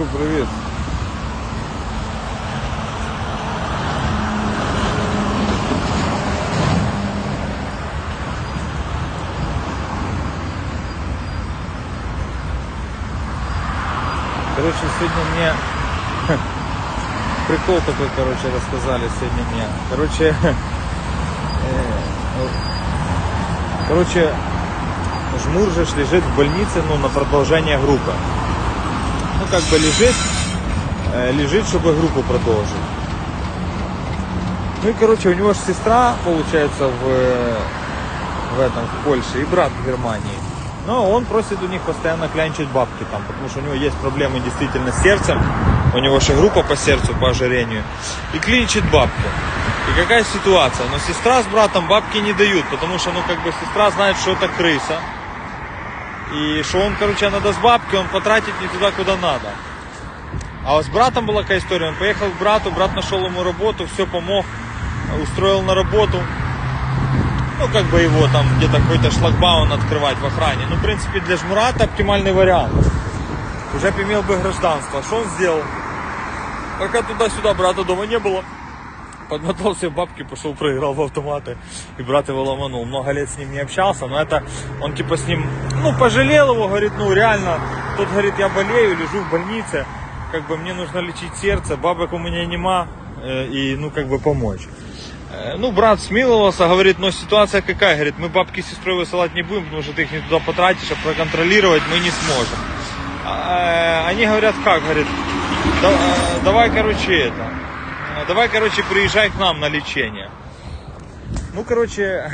Пишу привет. Короче, сегодня мне прикол такой, короче, рассказали сегодня мне. Короче, э, короче, Жмур же лежит в больнице, ну, на продолжение группы. Ну, как бы лежит, э, лежит, чтобы группу продолжить. Ну и, короче, у него же сестра, получается, в, в этом, в Польше, и брат в Германии. Но он просит у них постоянно клянчить бабки там, потому что у него есть проблемы действительно с сердцем. У него же группа по сердцу, по ожирению. И клинчит бабку. И какая ситуация? Но сестра с братом бабки не дают, потому что, ну, как бы сестра знает, что это крыса. И что он, короче, она даст бабки, он потратит не туда, куда надо. А с братом была какая история. Он поехал к брату, брат нашел ему работу, все помог, устроил на работу. Ну, как бы его там где-то какой-то шлагбаун открывать в охране. Ну, в принципе, для жмура это оптимальный вариант. Уже имел бы гражданство. Что он сделал? Пока туда-сюда брата дома не было. Подмотал все бабки, пошел, проиграл в автоматы. И брат его ломанул. Много лет с ним не общался, но это он типа с ним, ну, пожалел его, говорит, ну, реально. Тот говорит, я болею, лежу в больнице. Как бы мне нужно лечить сердце, бабок у меня нема. э, И, ну, как бы помочь. Э, Ну, брат смиловался, говорит, но ситуация какая? Говорит, мы бабки с сестрой высылать не будем, потому что ты их не туда потратишь, а проконтролировать мы не сможем. А, э, Они говорят, как? Говорит, «Да- давай, короче, это, давай, короче, приезжай к нам на лечение. Ну, короче,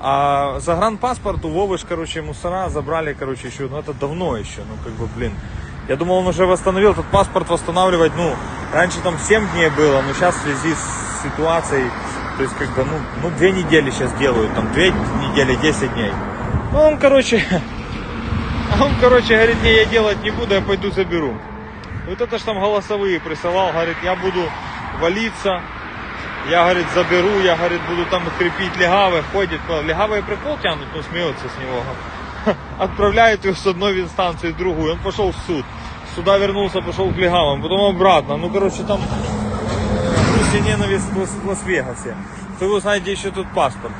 а загранпаспорт у Вовы, короче, мусора забрали, короче, еще, ну, это давно еще, ну, как бы, блин. Я думал, он уже восстановил этот паспорт, восстанавливать, ну, раньше там 7 дней было, но сейчас в связи с ситуацией, то есть, как бы, ну, ну, две недели сейчас делают, там, две недели, 10 дней. Ну, он, короче, он, короче, говорит, не, я делать не буду, я пойду заберу. Вот это ж там голосовые присылал, говорит, я буду валиться, я, говорит, заберу, я, говорит, буду там крепить легавые, ходит, легавые прикол тянут, ну, смеется с него. Отправляют его с одной инстанции в другую, он пошел в суд. С суда вернулся, пошел к легавым, потом обратно. Ну, короче, там грусть и ненависть в Лас- в Лас-Вегасе. Кто его знает, где еще тут паспорт.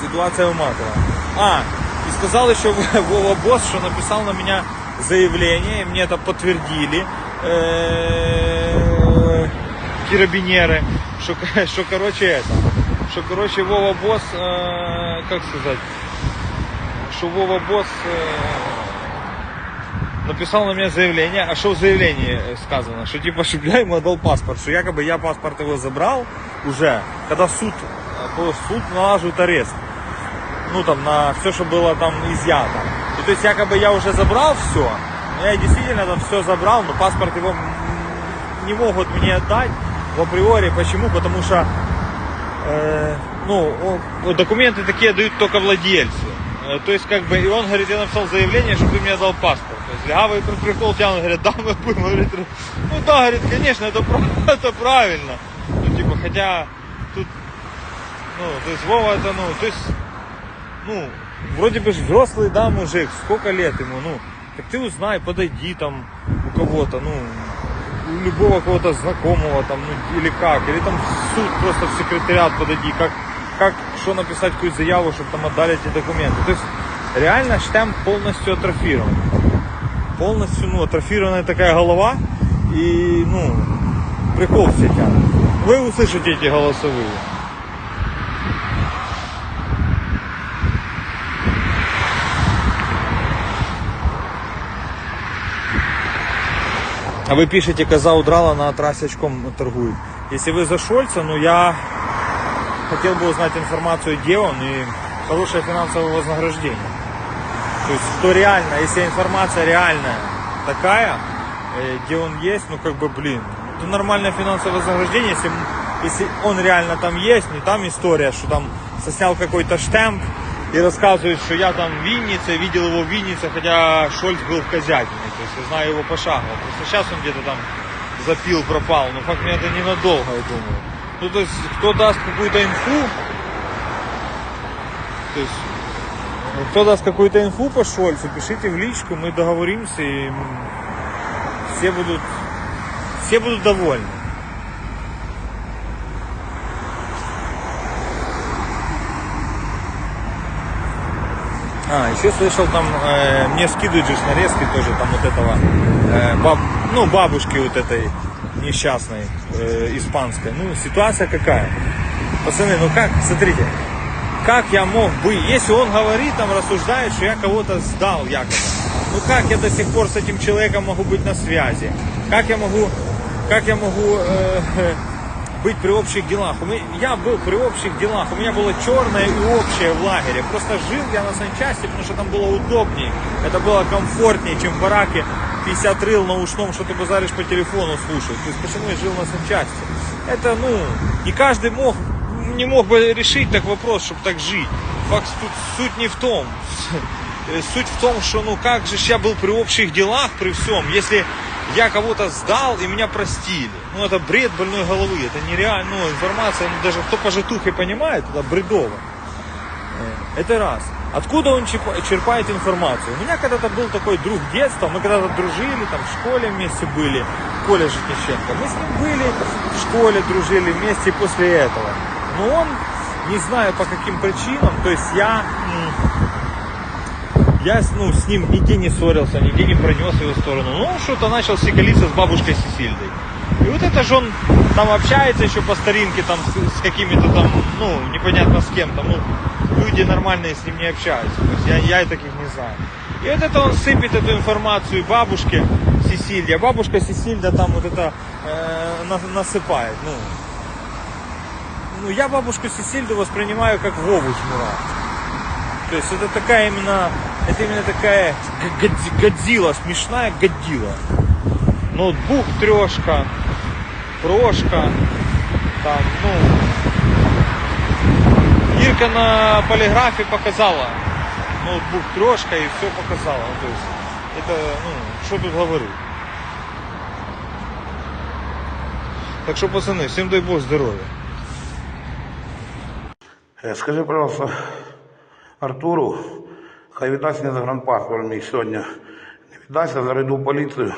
Ситуация уматывала. А, и сказал еще Вова Босс, что написал на меня заявление, и мне это подтвердили э, карабинеры, что, что, короче, это, что, короче, Вова Босс, э, как сказать, что Вова Босс э, написал на меня заявление, а что в заявлении сказано, что типа, чтобы я ему отдал паспорт, что якобы я паспорт его забрал уже, когда суд, э, суд налаживает арест ну там на все, что было там изъято. И, то есть якобы я уже забрал все, я действительно там все забрал, но паспорт его не могут мне отдать в априори. Почему? Потому что э, ну, документы такие дают только владельцы. Э, То есть, как бы, и он говорит, я написал заявление, чтобы ты мне дал паспорт. То есть, легавый при- прикол тянут, говорят, да, мы будем. Говорит, ну да, говорит, конечно, это, это правильно. Ну, типа, хотя тут, ну, то есть, Вова это, ну, то есть, ну, вроде бы взрослый, да, мужик, сколько лет ему, ну, так ты узнай, подойди там у кого-то, ну, любого кого-то знакомого там, ну, или как, или там в суд просто в секретариат подойди, как, как, что написать какую заяву, чтобы там отдали эти документы. То есть, реально штемп полностью атрофирован. Полностью, ну, атрофированная такая голова, и, ну, прикол все тянут. Вы услышите эти голосовые. А вы пишете, коза удрала, на трассе очком торгует. Если вы за Шольца, ну я хотел бы узнать информацию, где он и хорошее финансовое вознаграждение. То есть, что реально, если информация реальная такая, э, где он есть, ну как бы, блин, то нормальное финансовое вознаграждение, если, если он реально там есть, не там история, что там соснял какой-то штемп и рассказывает, что я там в Виннице, видел его в Виннице, хотя Шольц был в Козятине, то есть я знаю его пошагово. Просто сейчас он где-то там запил, пропал, но факт мне это ненадолго, я думаю. Ну, то есть, кто даст какую-то инфу, то есть, ну, кто даст какую-то инфу по Шольцу, пишите в личку, мы договоримся и все будут, все будут довольны. А, еще слышал там, э, мне скидывают же нарезки тоже там вот этого, э, баб, ну бабушки вот этой несчастной, э, испанской. Ну, ситуация какая? Пацаны, ну как, смотрите, как я мог бы, если он говорит, там рассуждает, что я кого-то сдал якобы, ну как я до сих пор с этим человеком могу быть на связи? Как я могу, как я могу э, быть при общих делах? У меня, я был при общих делах, у меня было черное и общее в лагере. Просто жил я на санчасти, потому что там было удобнее, это было комфортнее, чем в бараке 50 рыл на ушном, что ты базаришь по телефону слушать. То есть почему я жил на санчасти? Это, ну, не каждый мог не мог бы решить так вопрос, чтобы так жить. Факт тут суть не в том. Суть в том, что ну как же я был при общих делах, при всем, если я кого-то сдал и меня простили. Ну это бред больной головы, это нереально, ну информация, ну, даже кто по житухе понимает, это бредово. Э, Это раз. Откуда он черпает информацию? У меня когда-то был такой друг детства, мы когда-то дружили, там в школе вместе были, Коля Житниченко. Мы с ним были в школе, дружили вместе после этого. Но он, не знаю по каким причинам, то есть я, я ну, с ним нигде не ссорился, нигде не пронес его сторону. Он что-то начал секалиться с бабушкой Сесильдой. И вот это же он там общается еще по старинке там с, с какими-то там, ну, непонятно с кем там, ну, люди нормальные с ним не общаются. То есть я, я таких не знаю. И вот это он сыпет эту информацию бабушке Сесильде, а бабушка Сесильда там вот это э, на- насыпает. Ну, ну, я бабушку Сесильду воспринимаю как Вову Жмура. То есть это такая именно, это именно такая г- годзи- годзилла, смешная годзилла. Ноутбук трешка, прошка, там, ну, Ирка на полиграфе показала ноутбук трешка и все показала. Ну, то есть, это, ну, что тут говорить. Так що, пацани, всім дай Бог здоров'я. Е, Скажи, пожалуйста, Артуру, хай віддасть мені загранпаспорт мій сьогодні. Не віддасть, а заряду поліцію.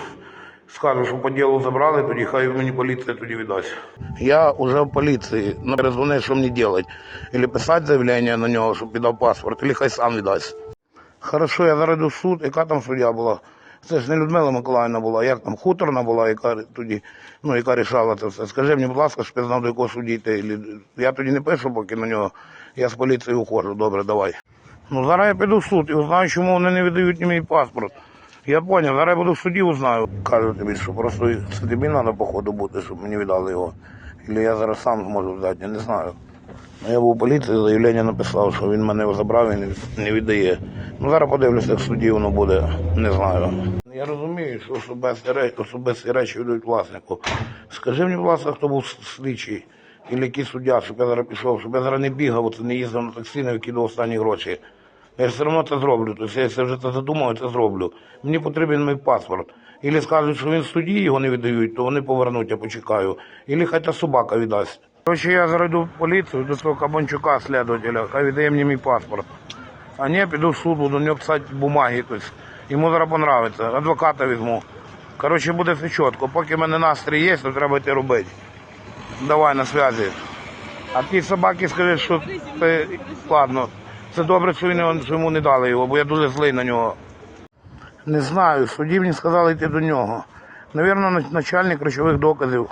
Скажу, що по ділу забрали, тоді хай мені поліція тоді віддасть. Я вже в поліції, не перезвони, що мені робити. Или писати заявлення на нього, щоб віддав паспорт, или хай сам віддасть. Хорошо, я заряду суд, яка там суддя була? Це ж не Людмила Миколаївна була, як там хуторна була, яка тоді, ну, яка рішала це все. Скажи мені, будь ласка, щоб я знав, до якого судді йти. Я тоді не пишу, поки на нього. Я з поліції уходжу. Добре, давай. Ну зараз я піду в суд і узнаю, чому вони не видають мій паспорт. Я зрозумів, зараз я буду в суді узнаю. Кажу тобі, що просто це тобі треба, походу, бути, щоб мені віддали його. Або я зараз сам зможу взяти, я не знаю. Ну, Я був у поліції, заявлення написав, що він мене забрав і не- віддає. Ну зараз подивлюся, як в суді воно буде, не знаю. Я розумію, що особисті речі, особисті речі віддають власнику. Скажи мені, ласка, хто був слідчий, і який суддя, щоб я зараз пішов, щоб я зараз не бігав, не їздив на таксі, не викидав останні гроші. Я ж все одно це зроблю. Тобто, я вже це задумав, це зроблю. Мені потрібен мій паспорт. Ілі скажуть, що він в суді його не віддають, то вони повернуть, я почекаю. Ілі хай та собака віддасть. Короче, я зараз йду в поліцію до свого Кабанчука, слідователя, хай віддає мені мій паспорт. А не, піду в суд, буду у нього писати бумаги якось. Йому зараз понравиться. Адвоката візьму. Коротше, буде все чітко. Поки в мене настрій є, то треба йти робити. Давай на зв'язі. А ті собаки скажи, що це ладно. Це добре, що він що йому не дали його, бо я дуже злий на нього. Не знаю, судді мені сказали йти до нього. Навірно, начальник речових доказів.